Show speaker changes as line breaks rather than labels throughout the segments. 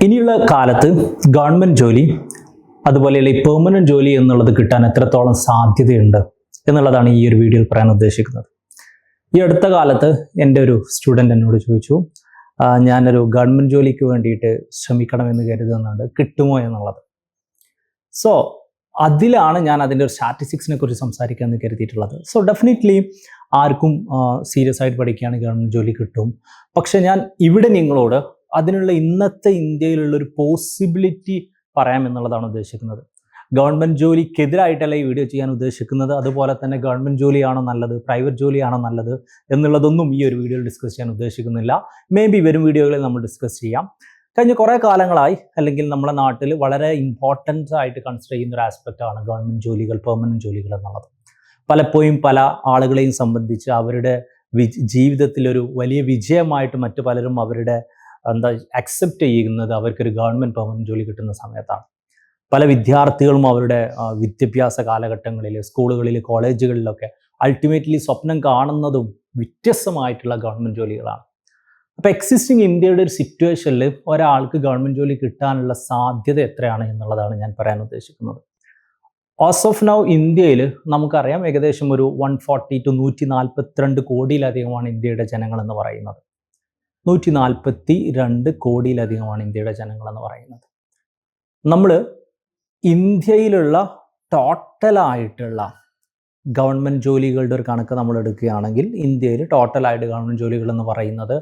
ഇനിയുള്ള കാലത്ത് ഗവൺമെന്റ് ജോലി അതുപോലെയുള്ള ഈ പെർമനന്റ് ജോലി എന്നുള്ളത് കിട്ടാൻ എത്രത്തോളം സാധ്യതയുണ്ട് എന്നുള്ളതാണ് ഈ ഒരു വീഡിയോയിൽ പറയാൻ ഉദ്ദേശിക്കുന്നത്. ഈ അടുത്ത കാലത്ത് എന്റെ ഒരു സ്റ്റുഡന്റ് എന്നോട് ചോദിച്ചു "ആ, ഞാനൊരു ഗവൺമെന്റ് ജോലിക്ക് വേണ്ടിയിട്ട് ശ്രമിക്കണമെന്ന് കരുതുന്നുണ്ട് കിട്ടുമോ എന്നുള്ളത്? സോ അതിലാണ് ഞാൻ അതിന്റെ ഒരു സ്റ്റാറ്റിസ്റ്റിക്സിനെ കുറിച്ച് സംസാരിക്കാമെന്ന് കരുതിയിട്ടുള്ളത്. സോ ഡെഫിനറ്റ്ലി ആർക്കും സീരിയസ് ആയിട്ട് പഠിക്കുകയാണെങ്കിൽ ഗവൺമെന്റ് ജോലി കിട്ടും. പക്ഷെ ഞാൻ ഇവിടെ നിങ്ങളോട് അതിനുള്ള ഇന്നത്തെ ഇന്ത്യയിലുള്ള ഒരു പോസിബിലിറ്റി പറയാമെന്നുള്ളതാണ് ഉദ്ദേശിക്കുന്നത്. ഗവൺമെന്റ് ജോലിക്കെതിരായിട്ടല്ല ഈ വീഡിയോ ചെയ്യാൻ ഉദ്ദേശിക്കുന്നത്? അതുപോലെ തന്നെ ഗവൺമെന്റ് ജോലിയാണോ നല്ലത്? പ്രൈവറ്റ് ജോലിയാണോ നല്ലത്? എന്നുള്ളതൊന്നും ഈ ഒരു വീഡിയോയിൽ ഡിസ്കസ് ചെയ്യാൻ ഉദ്ദേശിക്കുന്നില്ല. മേ ബി വരും വീഡിയോകളിൽ നമ്മൾ ഡിസ്കസ് ചെയ്യാം. കഴിഞ്ഞ കുറേ കാലങ്ങളായി അല്ലെങ്കിൽ നമ്മുടെ നാട്ടിൽ വളരെ ഇമ്പോർട്ടന്റ് ആയിട്ട് കൺസിഡർ ചെയ്യുന്ന ഒരു ആസ്പെക്റ്റാണ് ഗവൺമെന്റ് ജോലികൾ പെർമനന്റ് ജോലികൾ എന്നുള്ളത്. പലപ്പോഴും പല ആളുകളെയും സംബന്ധിച്ച് അവരുടെ ജീവിതത്തിലൊരു വലിയ വിജയമായിട്ട് മറ്റു പലരും അവരുടെ എന്താ അക്സെപ്റ്റ് ചെയ്യുന്നത് അവർക്കൊരു ഗവൺമെന്റ് പെർമനന്റ് ജോലി കിട്ടുന്ന സമയത്താണ്. പല വിദ്യാർത്ഥികളും അവരുടെ വിദ്യാഭ്യാസ കാലഘട്ടങ്ങളിൽ സ്കൂളുകളിൽ കോളേജുകളിലൊക്കെ അൾട്ടിമേറ്റ്ലി സ്വപ്നം കാണുന്നതും വ്യത്യസ്തമായിട്ടുള്ള ഗവൺമെന്റ് ജോലികളാണ്. അപ്പോൾ എക്സിസ്റ്റിംഗ് ഇന്ത്യയുടെ ഒരു സിറ്റുവേഷനിൽ ഒരാൾക്ക് ഗവൺമെന്റ് ജോലി കിട്ടാനുള്ള സാധ്യത എത്രയാണ് എന്നുള്ളതാണ് ഞാൻ പറയാൻ ഉദ്ദേശിക്കുന്നത്. ഓസ് ഓഫ് നൗ ഇന്ത്യയിൽ നമുക്കറിയാം ഏകദേശം ഒരു വൺ ഫോർട്ടി ടു നൂറ്റി നാൽപ്പത്തിരണ്ട് കോടിയിലധികമാണ് ഇന്ത്യയുടെ ജനങ്ങൾ എന്ന് പറയുന്നത്. നൂറ്റി നാൽപ്പത്തി രണ്ട് കോടിയിലധികമാണ് ഇന്ത്യയുടെ ജനങ്ങൾ എന്ന് പറയുന്നത്. നമ്മൾ ഇന്ത്യയിലുള്ള ടോട്ടലായിട്ടുള്ള ഗവൺമെന്റ് ജോലികളുടെ ഒരു കണക്ക് നമ്മൾ എടുക്കുകയാണെങ്കിൽ ഇന്ത്യയിൽ ടോട്ടലായിട്ട് ഗവൺമെന്റ് ജോലികൾ എന്ന് പറയുന്നത്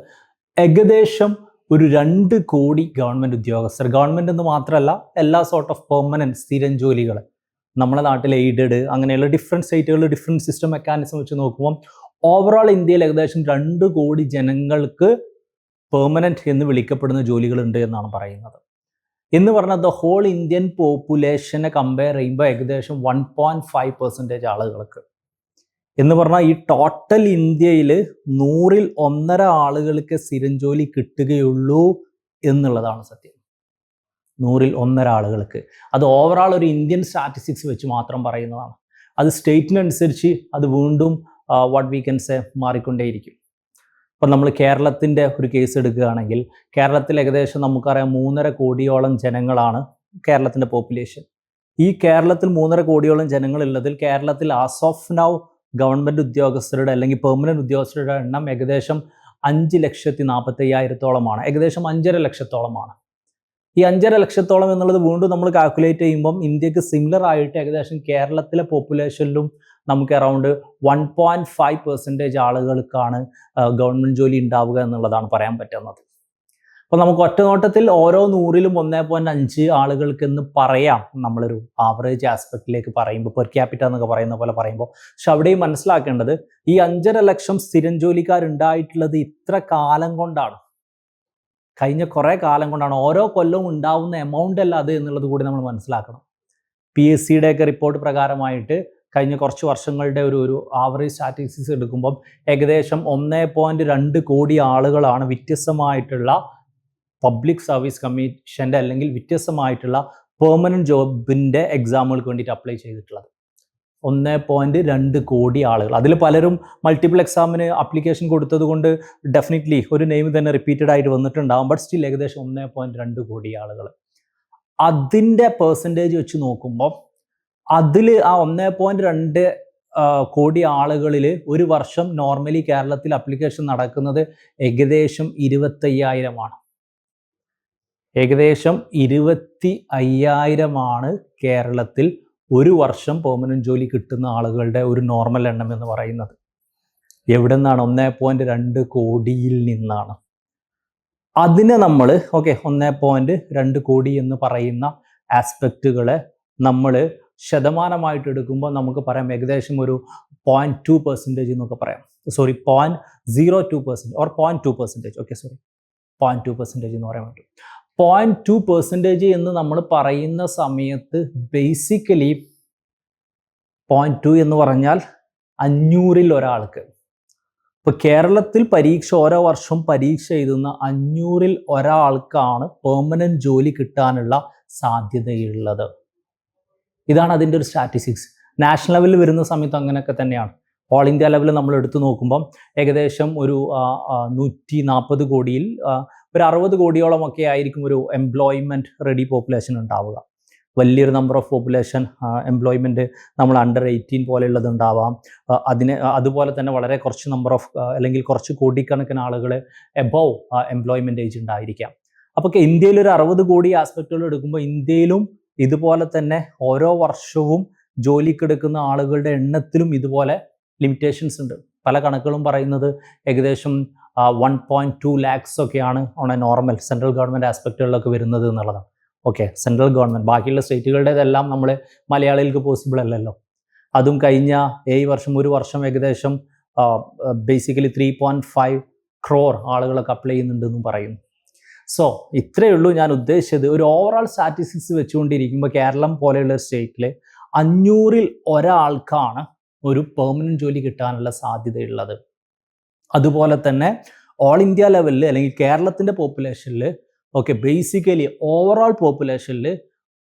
ഏകദേശം ഒരു രണ്ട് കോടി ഗവൺമെന്റ് ഉദ്യോഗസ്ഥർ. ഗവൺമെന്റ് എന്ന് മാത്രമല്ല എല്ലാ സോർട്ട് ഓഫ് പെർമനന്റ് സ്ഥിരം ജോലികൾ. നമ്മുടെ നാട്ടിൽ എയ്ഡഡ് അങ്ങനെയുള്ള ഡിഫറെന്റ് സ്റ്റേറ്റുകളിൽ ഡിഫറെന്റ് സിസ്റ്റം മെക്കാനിസം വെച്ച് നോക്കുമ്പോൾ ഓവറോൾ ഇന്ത്യയിൽ ഏകദേശം രണ്ട് കോടി ജനങ്ങൾക്ക് പെർമനന്റ് എന്ന് വിളിക്കപ്പെടുന്ന ജോലികളുണ്ട് എന്നാണ് പറയുന്നത്. എന്ന് പറഞ്ഞാൽ ദ ഹോൾ ഇന്ത്യൻ പോപ്പുലേഷനെ കമ്പയർ ചെയ്യുമ്പോൾ ഏകദേശം വൺ പോയിന്റ് ഫൈവ് പെർസെന്റേജ് ആളുകൾക്ക്. എന്ന് പറഞ്ഞാൽ ഈ ടോട്ടൽ ഇന്ത്യയിൽ നൂറിൽ ഒന്നര ആളുകൾക്ക് സ്ഥിരം ജോലി കിട്ടുകയുള്ളൂ എന്നുള്ളതാണ് സത്യം. നൂറിൽ ഒന്നര ആളുകൾക്ക്. അത് ഓവറാൾ ഒരു ഇന്ത്യൻ സ്റ്റാറ്റിസ്റ്റിക്സ് വെച്ച് മാത്രം പറയുന്നതാണ്. അത് സ്റ്റേറ്റിനനുസരിച്ച് അത് വീണ്ടും വാട്ട് വി കൻ സേ മാറിക്കൊണ്ടേയിരിക്കും. ഇപ്പം നമ്മൾ കേരളത്തിന്റെ ഒരു കേസ് എടുക്കുകയാണെങ്കിൽ കേരളത്തിൽ ഏകദേശം നമുക്കറിയാം മൂന്നര കോടിയോളം ജനങ്ങളാണ് കേരളത്തിന്റെ പോപ്പുലേഷൻ ഈ കേരളത്തിൽ മൂന്നര കോടിയോളം ജനങ്ങളുള്ളതിൽ കേരളത്തിൽ ആസ് ഓഫ് നൗ ഗവൺമെന്റ് ഉദ്യോഗസ്ഥരുടെ അല്ലെങ്കിൽ പെർമനന്റ് ഉദ്യോഗസ്ഥരുടെ എണ്ണം ഏകദേശം അഞ്ച് ലക്ഷത്തി നാൽപ്പത്തയ്യായിരത്തോളമാണ്. ഏകദേശം അഞ്ചര ലക്ഷത്തോളമാണ്. ഈ അഞ്ചര ലക്ഷത്തോളം എന്നുള്ളത് വീണ്ടും നമ്മൾ കാൽക്കുലേറ്റ് ചെയ്യുമ്പം ഇന്ത്യയ്ക്ക് സിമിലർ ആയിട്ട് ഏകദേശം കേരളത്തിലെ പോപ്പുലേഷനിലും നമുക്ക് around one point five percentage ആളുകൾക്കാണ് ഗവൺമെന്റ് ജോലി ഉണ്ടാവുക എന്നുള്ളതാണ് പറയാൻ പറ്റുന്നത്. അപ്പോൾ നമുക്ക് ഒറ്റ നോട്ടത്തിൽ ഓരോ നൂറിലും ഒന്നേ പോയിന്റ് അഞ്ച് ആളുകൾക്ക് എന്ന് പറയാം. നമ്മളൊരു ആവറേജ് ആസ്പെക്റ്റിലേക്ക് പറയുമ്പോൾ പെർ ക്യാപിറ്റ എന്നൊക്കെ പറയുന്ന പോലെ പറയുമ്പോൾ പക്ഷെ അവിടെയും മനസ്സിലാക്കേണ്ടത് ഈ അഞ്ചര ലക്ഷം സ്ഥിരം ജോലിക്കാരുണ്ടായിട്ടുള്ളത് ഇത്ര കാലം കൊണ്ടാണ്. കഴിഞ്ഞ കുറേ കാലം കൊണ്ടാണ് ഓരോ കൊല്ലവും ഉണ്ടാവുന്ന എമൗണ്ട് അല്ല അത് എന്നുള്ളത് കൂടി നമ്മൾ മനസ്സിലാക്കണം. പി എസ് സിയുടെ ഒക്കെ റിപ്പോർട്ട് പ്രകാരമായിട്ട് കഴിഞ്ഞ കുറച്ച് വർഷങ്ങളുടെ ഒരു ഒരു ആവറേജ് സ്റ്റാറ്റിസ്റ്റിക്സ് എടുക്കുമ്പം ഏകദേശം ഒന്നേ പോയിന്റ് രണ്ട് കോടി ആളുകളാണ് വ്യത്യസ്തമായിട്ടുള്ള പബ്ലിക് സർവീസ് കമ്മീഷന്റെ അല്ലെങ്കിൽ വ്യത്യസ്തമായിട്ടുള്ള പെർമനന്റ് ജോബിന്റെ എക്സാമുകൾക്ക് വേണ്ടിയിട്ട് അപ്ലൈ ചെയ്തിട്ടുള്ളത്. ഒന്ന് പോയിന്റ് രണ്ട് കോടി ആളുകൾ. അതിൽ പലരും മൾട്ടിപ്പിൾ എക്സാമിന് അപ്ലിക്കേഷൻ കൊടുത്തത് കൊണ്ട് ഡെഫിനറ്റ്ലി ഒരു നെയിം തന്നെ റിപ്പീറ്റഡ് ആയിട്ട് വന്നിട്ടുണ്ടാകും ബട്ട് സ്റ്റിൽ ഏകദേശം ഒന്ന് പോയിന്റ് രണ്ട് കോടി ആളുകൾ. അതിന്റെ പെർസെന്റേജ് വെച്ച് നോക്കുമ്പോൾ അതിൽ ആ ഒന്ന് പോയിന്റ് രണ്ട് കോടി ആളുകളിൽ ഒരു വർഷം നോർമലി കേരളത്തിൽ അപ്ലിക്കേഷൻ നടക്കുന്നത് ഏകദേശം ഇരുപത്തയ്യായിരമാണ്. ഏകദേശം ഇരുപത്തി അയ്യായിരമാണ് കേരളത്തിൽ ഒരു വർഷം പെർമനന്റ് ജോലി കിട്ടുന്ന ആളുകളുടെ ഒരു നോർമൽ എണ്ണം എന്ന് പറയുന്നത്. എവിടെ നിന്നാണ് ഒന്നേ പോയിന്റ് രണ്ട് കോടിയിൽ നിന്നാണ്. അതിനെ നമ്മൾ ഓക്കെ ഒന്നേ പോയിന്റ് രണ്ട് കോടി എന്ന് പറയുന്ന ആസ്പെക്റ്റുകളെ നമ്മൾ ശതമാനമായിട്ട് എടുക്കുമ്പോൾ നമുക്ക് പറയാം ഏകദേശം ഒരു പോയിന്റ് ടു പെർസെന്റേജ് എന്നൊക്കെ പറയാം. Sorry point zero two percent or point two percentage okay sorry point two percentage എന്ന് പറയാൻ പറ്റും. പോയിന്റ് ടു പെർസെന്റേജ് എന്ന് നമ്മൾ പറയുന്ന സമയത്ത് ബേസിക്കലി പോയിന്റ് ടു എന്ന് പറഞ്ഞാൽ അഞ്ഞൂറിൽ ഒരാൾക്ക്. ഇപ്പോൾ കേരളത്തിൽ പരീക്ഷ ഓരോ വർഷവും പരീക്ഷ എഴുതുന്ന അഞ്ഞൂറിൽ ഒരാൾക്കാണ് പെർമനന്റ് ജോലി കിട്ടാനുള്ള സാധ്യതയുള്ളത്. ഇതാണ് അതിന്റെ ഒരു സ്റ്റാറ്റിസ്റ്റിക്സ് നാഷണൽ ലെവലിൽ വരുന്ന സമയത്ത് അങ്ങനെയൊക്കെ തന്നെയാണ്. ഓൾ ഇന്ത്യ ലെവലിൽ നമ്മൾ എടുത്തു നോക്കുമ്പം ഏകദേശം ഒരു നൂറ്റി നാൽപ്പത് കോടിയിൽ ഒരു അറുപത് കോടിയോളം ഒക്കെ ആയിരിക്കും ഒരു എംപ്ലോയ്മെന്റ് റെഡി പോപ്പുലേഷൻ ഉണ്ടാവുക. വലിയൊരു നമ്പർ ഓഫ് പോപ്പുലേഷൻ എംപ്ലോയ്മെന്റ് നമ്മൾ അണ്ടർ എയ്റ്റീൻ പോലെയുള്ളത് ഉണ്ടാവാം. അതിന് അതുപോലെ തന്നെ വളരെ കുറച്ച് നമ്പർ ഓഫ് അല്ലെങ്കിൽ കുറച്ച് കോടിക്കണക്കിന് ആളുകൾ എബവ് എംപ്ലോയ്മെന്റ് ഏജ് ഉണ്ടായിരിക്കാം. അപ്പോൾ ഇന്ത്യയിൽ ഒരു അറുപത് കോടി ആസ്പെക്റ്റുകൾ എടുക്കുമ്പോൾ ഇന്ത്യയിലും ഇതുപോലെ തന്നെ ഓരോ വർഷവും ജോലിക്കെടുക്കുന്ന ആളുകളുടെ എണ്ണത്തിലും ഇതുപോലെ ലിമിറ്റേഷൻസ് ഉണ്ട്. പല കണക്കുകളും പറയുന്നത് ഏകദേശം വൺ പോയിന്റ് ടു ലാക്സ് ഒക്കെയാണ് on a normal central government ആസ്പെക്റ്റുകളിലൊക്കെ വരുന്നത് എന്നുള്ളതാണ്. ഓക്കെ സെൻട്രൽ ഗവൺമെന്റ് ബാക്കിയുള്ള സ്റ്റേറ്റുകളുടേതെല്ലാം നമ്മൾ മലയാളികൾക്ക് പോസിബിൾ അല്ലല്ലോ. അതും കഴിഞ്ഞ ഏഴ് വർഷം ഒരു വർഷം ഏകദേശം basically three point five crore ആളുകളൊക്കെ അപ്ലൈ ചെയ്യുന്നുണ്ടെന്നും പറയുന്നു. സോ ഇത്രയേ ഉള്ളൂ ഞാൻ ഉദ്ദേശിച്ചത്. ഒരു ഓവറോൾ സ്റ്റാറ്റിസ്റ്റിക്സ് വെച്ചുകൊണ്ടിരിക്കുമ്പോൾ കേരളം പോലെയുള്ള സ്റ്റേറ്റിൽ അഞ്ഞൂറിൽ ഒരാൾക്കാണ് ഒരു പെർമനന്റ് ജോലി കിട്ടാനുള്ള സാധ്യതയുള്ളത്. അതുപോലെ തന്നെ ഓൾ ഇന്ത്യ ലെവലിൽ അല്ലെങ്കിൽ കേരളത്തിന്റെ പോപ്പുലേഷനിൽ ഓക്കെ ബേസിക്കലി ഓവറോൾ പോപ്പുലേഷനിൽ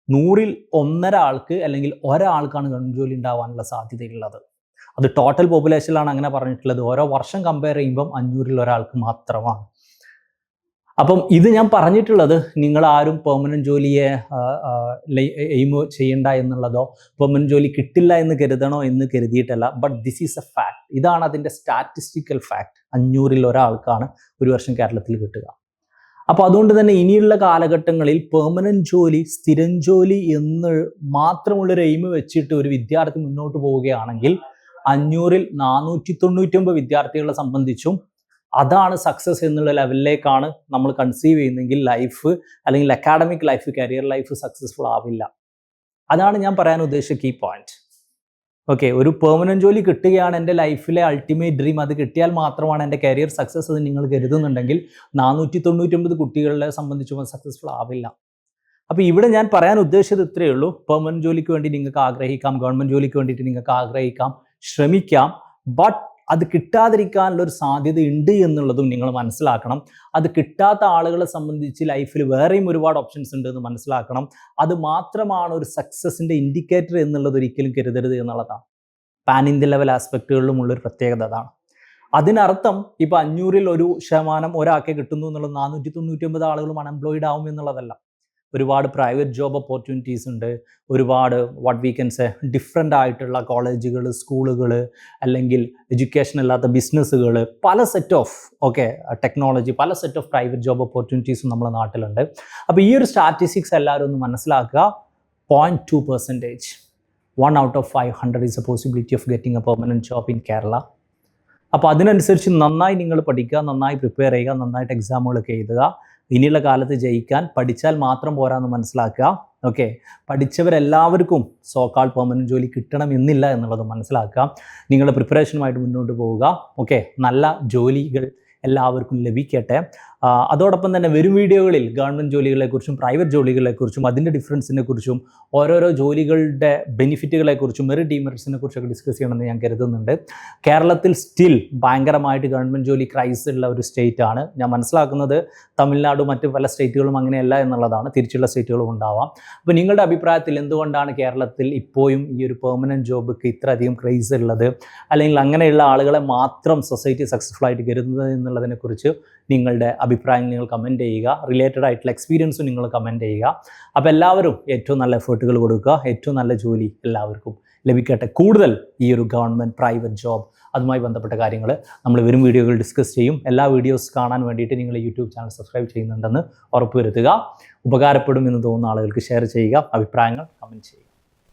നൂറിൽ ഒന്നര ആൾക്ക് അല്ലെങ്കിൽ ഒരാൾക്കാണ് ഗവൺമെന്റ് ജോലി ഉണ്ടാവാനുള്ള സാധ്യതയുള്ളത്. അത് ടോട്ടൽ പോപ്പുലേഷനിലാണ് അങ്ങനെ പറഞ്ഞിട്ടുള്ളത്. ഓരോ വർഷം കമ്പയർ ചെയ്യുമ്പം അഞ്ഞൂറിൽ ഒരാൾക്ക് മാത്രമാണ്. അപ്പം ഇത് ഞാൻ പറഞ്ഞിട്ടുള്ളത് നിങ്ങൾ ആരും പെർമനന്റ് ജോലിയെ എയിം ചെയ്യണ്ട എന്നുള്ളതോ പെർമനന്റ് ജോലി കിട്ടില്ല എന്ന് കരുതണോ എന്ന് കരുതിയിട്ടല്ല. But this is a fact ഇതാണ് അതിന്റെ സ്റ്റാറ്റിസ്റ്റിക്കൽ ഫാക്ട് അഞ്ഞൂറിൽ ഒരാൾക്കാണ് ഒരു വർഷം കേരളത്തിൽ കിട്ടുക. അപ്പോൾ അതുകൊണ്ട് തന്നെ ഇനിയുള്ള കാലഘട്ടങ്ങളിൽ പെർമനന്റ് ജോലി സ്ഥിരം ജോലി എന്ന് മാത്രമുള്ളൊരു എയിം വെച്ചിട്ട് ഒരു വിദ്യാർത്ഥി മുന്നോട്ട് പോവുകയാണെങ്കിൽ അഞ്ഞൂറിൽ നാനൂറ്റി തൊണ്ണൂറ്റൊമ്പത് വിദ്യാർത്ഥികളെ സംബന്ധിച്ചും അതാണ് സക്സസ് എന്നുള്ള ലെവലിലേക്കാണ് നമ്മൾ കൺസീവ് ചെയ്യുന്നതെങ്കിൽ ലൈഫ് അല്ലെങ്കിൽ academic life career life successful ആവില്ല. അതാണ് ഞാൻ പറയാൻ ഉദ്ദേശിച്ച കീ പോയിന്റ് ഓക്കെ ഒരു പെർമനന്റ് ജോലി കിട്ടുകയാണ് എന്റെ ലൈഫിലെ അൾട്ടിമേറ്റ് ഡ്രീം അത് കിട്ടിയാൽ മാത്രമാണ് എന്റെ കരിയർ സക്സസ് എന്ന് നിങ്ങൾ കരുതുന്നുണ്ടെങ്കിൽ നാനൂറ്റി തൊണ്ണൂറ്റൊമ്പത് കുട്ടികളെ സംബന്ധിച്ച് സക്സസ്ഫുൾ ആവില്ല. അപ്പോൾ ഇവിടെ ഞാൻ പറയാൻ ഉദ്ദേശിച്ചത് ഇത്രയേ ഉള്ളൂ. പെർമനന്റ് ജോലിക്ക് വേണ്ടി നിങ്ങൾക്ക് ആഗ്രഹിക്കാം ഗവൺമെന്റ് ജോലിക്ക് വേണ്ടിയിട്ട് നിങ്ങൾക്ക് ആഗ്രഹിക്കാം ശ്രമിക്കാം. ബട്ട് അത് കിട്ടാതിരിക്കാനുള്ള ഒരു സാധ്യത ഉണ്ട് എന്നുള്ളതും നിങ്ങൾ മനസ്സിലാക്കണം. അത് കിട്ടാത്ത ആളുകളെ സംബന്ധിച്ച് ലൈഫിൽ വേറെയും ഒരുപാട് ഓപ്ഷൻസ് ഉണ്ട് എന്ന് മനസ്സിലാക്കണം. അത് മാത്രമാണ് ഒരു സക്സസിന്റെ ഇൻഡിക്കേറ്റർ എന്നുള്ളത് ഒരിക്കലും കരുതരുത് എന്നുള്ളതാണ്. പാൻ ഇന്ത്യ ലെവൽ ആസ്പെക്റ്റുകളിലും ഉള്ളൊരു പ്രത്യേകത അതാണ്. അതിനർത്ഥം ഇപ്പോൾ അഞ്ഞൂറിൽ ഒരു ശതമാനം ഒരാൾക്കെ കിട്ടുന്നു എന്നുള്ളത് നാനൂറ്റി തൊണ്ണൂറ്റി ഒമ്പത് ആളുകളും അൺഎംപ്ലോയിഡ് ആവും എന്നുള്ളതല്ല. ഒരുപാട് പ്രൈവറ്റ് ജോബ് ഓപ്പർച്യൂണിറ്റീസ് ഉണ്ട്. ഒരുപാട് what we can say different ആയിട്ടുള്ള കോളേജുകൾ സ്കൂളുകൾ അല്ലെങ്കിൽ എഡ്യൂക്കേഷൻ അല്ലാത്ത ബിസിനസ്സുകൾ പല സെറ്റ് ഓഫ് ഓക്കെ ടെക്നോളജി പല സെറ്റ് ഓഫ് പ്രൈവറ്റ് ജോബ് ഓപ്പർച്യൂണിറ്റീസും നമ്മുടെ നാട്ടിലുണ്ട്. അപ്പോൾ ഈ ഒരു സ്റ്റാറ്റിസ്റ്റിക്സ് എല്ലാവരും ഒന്ന് മനസ്സിലാക്കുക. Point two percentage one out of five hundred is a possibility of getting a permanent job in Kerala അപ്പോൾ അതിനനുസരിച്ച് നന്നായി നിങ്ങൾ പഠിക്കുക നന്നായി പ്രിപ്പയർ ചെയ്യുക നന്നായിട്ട് എക്സാമുകളൊക്കെ എഴുതുക. ഇനിയുള്ള കാലത്ത് ജയിക്കാൻ പഠിച്ചാൽ മാത്രം പോരാന്ന് മനസ്സിലാക്കുക. ഓക്കെ പഠിച്ചവരെല്ലാവർക്കും സോക്കാൾ പെർമനന്റ് ജോലി കിട്ടണം എന്നില്ല എന്നുള്ളത് മനസ്സിലാക്കുക. നിങ്ങളുടെ പ്രിപ്പറേഷനുമായിട്ട് മുന്നോട്ട് പോവുക. ഓക്കെ നല്ല ജോലികൾ എല്ലാവർക്കും ലഭിക്കട്ടെ. അതോടൊപ്പം തന്നെ വരും വീഡിയോകളിൽ ഗവൺമെന്റ് ജോലികളെക്കുറിച്ചും പ്രൈവറ്റ് ജോലികളെക്കുറിച്ചും അതിന്റെ ഡിഫറൻസിനെ കുറിച്ചും ഓരോരോ ജോലികളുടെ ബെനിഫിറ്റുകളെക്കുറിച്ചും മെറിറ്റ് ഡീമെറിറ്റ്സിനെ കുറിച്ചൊക്കെ ഡിസ്കസ് ചെയ്യണമെന്ന് ഞാൻ കരുതുന്നുണ്ട്. കേരളത്തിൽ സ്റ്റിൽ ഭയങ്കരമായിട്ട് ഗവൺമെന്റ് ജോലി ക്രൈസ് ഉള്ള ഒരു സ്റ്റേറ്റ് ആണ്. ഞാൻ മനസ്സിലാക്കുന്നത് തമിഴ്നാട് മറ്റ് പല സ്റ്റേറ്റുകളും അങ്ങനെയല്ല എന്നുള്ളതാണ്. തിരിച്ചുള്ള സ്റ്റേറ്റുകളും ഉണ്ടാവാം. അപ്പോൾ നിങ്ങളുടെ അഭിപ്രായത്തിൽ എന്തുകൊണ്ടാണ് കേരളത്തിൽ ഇപ്പോഴും ഈ ഒരു പെർമനന്റ് ജോബിക്ക് ഇത്രയധികം ക്രൈസ് ഉള്ളത്? അല്ലെങ്കിൽ അങ്ങനെയുള്ള ആളുകളെ മാത്രം സൊസൈറ്റി സക്സസ്ഫുൾ ആയിട്ട് കരുതുന്നത് എന്നുള്ളതിനെക്കുറിച്ച് നിങ്ങളുടെ അഭിപ്രായങ്ങൾ നിങ്ങൾ കമന്റ് ചെയ്യുക. റിലേറ്റഡ് ആയിട്ടുള്ള എക്സ്പീരിയൻസും നിങ്ങൾ കമന്റ് ചെയ്യുക. അപ്പോൾ എല്ലാവരും ഏറ്റവും നല്ല എഫേർട്ടുകൾ കൊടുക്കുക. ഏറ്റവും നല്ല ജോലി എല്ലാവർക്കും ലഭിക്കട്ടെ. കൂടുതൽ ഈ ഒരു ഗവൺമെന്റ് പ്രൈവറ്റ് ജോബ് അതുമായി ബന്ധപ്പെട്ട കാര്യങ്ങൾ നമ്മൾ വരും വീഡിയോകൾ ഡിസ്കസ് ചെയ്യും. എല്ലാ വീഡിയോസ് കാണാൻ വേണ്ടിയിട്ട് നിങ്ങൾ യൂട്യൂബ് ചാനൽ സബ്സ്ക്രൈബ് ചെയ്യുന്നുണ്ടെന്ന് ഉറപ്പുവരുത്തുക. ഉപകാരപ്പെടും എന്ന് തോന്നുന്ന ആളുകൾക്ക് ഷെയർ ചെയ്യുക. അഭിപ്രായങ്ങൾ കമന്റ് ചെയ്യുക.